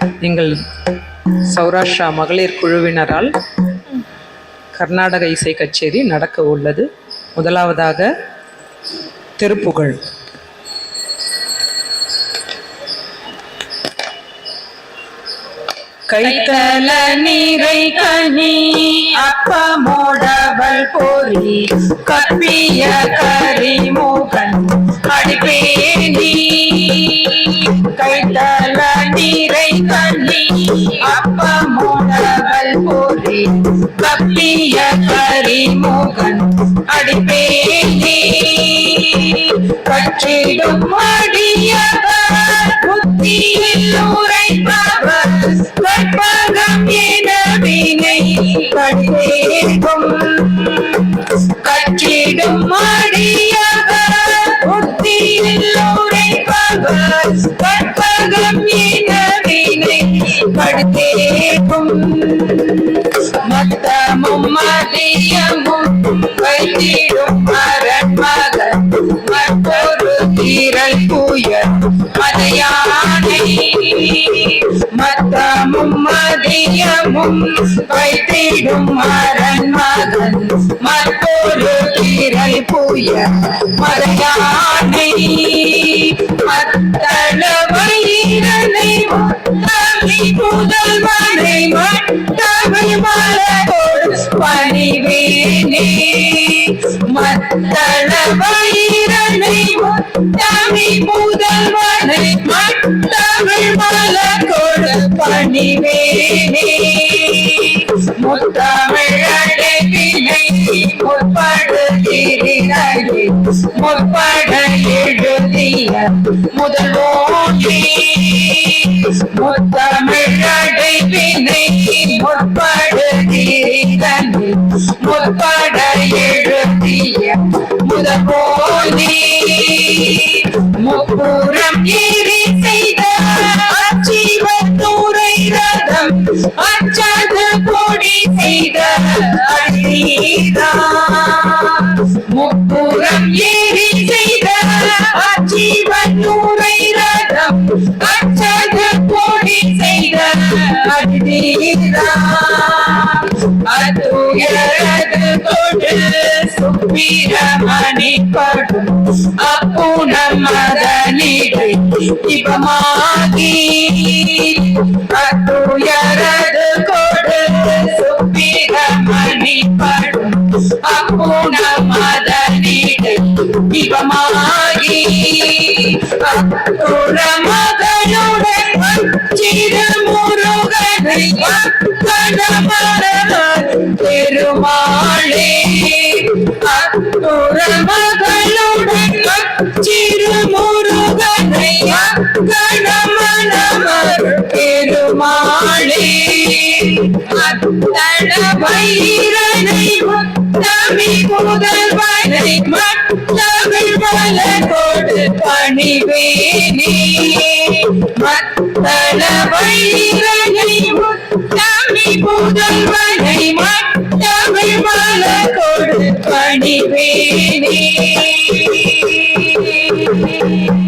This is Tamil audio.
எங்கள் சௌராஷ்டிரா மகளிர் குழுவினரால் கர்நாடக இசை கச்சேரி நடக்க உள்ளது. முதலாவதாக திருப்புகழ். கைத்தல நீரை கனி அப்பமோடவள் பொறி கப்பிய கரிமுகன் அடிப்பேணி கைத்தல கண்ணி கனி அப்பமோடவள் பொறி கப்பிய கரிமுகன் அடிப்பேணி கற்றிடும் அடியவர் புத்தியில் மத்தமும் மதியமும் வைத்திடும் மரண் மகன். மற்றொரு தீரல் புயல் மலையானை. மத்தள வயிறனை முத்தமி முதல்வனை மட்டமை மலரோடு பணிவேனே. மத்தள வயிறனை முத்தமி முதல்வனை பணிவேனே முத்தமிழடை வினை முற்பட எழுதிய முதல்வோனே முத்தமிழடை வினை முற்பட எழுதிய முப்புறம் ஏறி செய்த அச்சது பொடி செய்த அழீரா முப்புறம் ஏறி செய்த அச்சிவத்தூரை ரதம். அச்சது பொடி செய்த அழீரா அதுயரது கொடு சுப்பிரமணி படும் மதனிடை இவமாகி அதுயரது கொடு சுப்பிரமணி படும். அப்புண மதனிடு இபமாகி அத்துர மதனுடன் சிறு முருகனை கணமரவர் பெருமாளே சிறு முருகனை கணமனவர் பெருமாளே அத்தட முத்தமி மத்தமிழ் பணிவேனே முத்தமி மலரோடு பணிவேனே